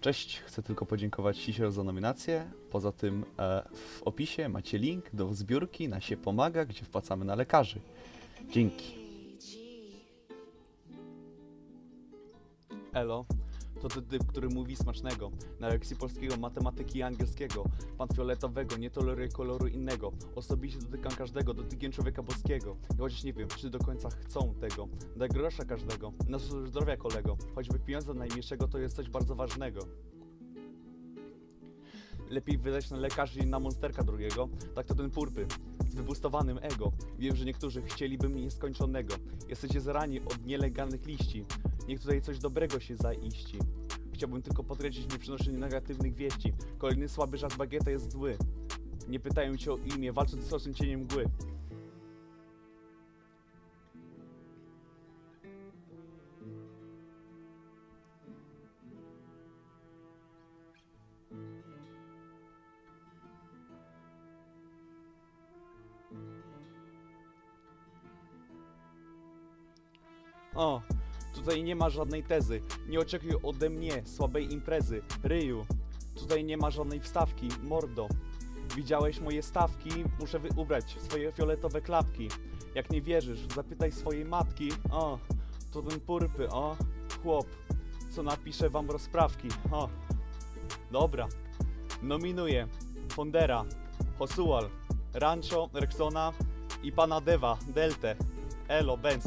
Cześć, chcę tylko podziękować Sisior za nominację. Poza tym e, w opisie macie link do zbiórki na się pomaga, gdzie wpłacamy na lekarzy. Dzięki. Elo, to ten typ, który mówi smacznego. Na lekcji polskiego, matematyki i angielskiego. Pan fioletowego, nie toleruje koloru innego. Osobiście dotykam każdego, dotykiem człowieka boskiego. I chociaż nie wiem, czy do końca chcą tego. Daj grosza każdego, na zdrowia kolego. Choćby pieniądze najmniejszego to jest coś bardzo ważnego. Lepiej wydać na lekarzy i na monsterka drugiego. Tak to ten purpy. Z wybustowanym ego. Wiem, że niektórzy chcieliby mnie nieskończonego. Jesteście zarani od nielegalnych liści. Niech tutaj coś dobrego się zaiści. Chciałbym tylko podkreślić nieprzynoszenie negatywnych wieści. Kolejny słaby żart bagieta jest zły. Nie pytają cię o imię, walcząc z ostrzym cieniem mgły. O, tutaj nie ma żadnej tezy. Nie oczekuj ode mnie słabej imprezy. Ryju, tutaj nie ma żadnej wstawki. Mordo, widziałeś moje stawki? Muszę wy- ubrać swoje fioletowe klapki. Jak nie wierzysz, zapytaj swojej matki. O, to ten purpy, o, chłop, co napisze wam rozprawki. O, dobra. Nominuję Fondera, Hosual, Rancho, Rexona i pana Deva, Deltę. Elo, Benz.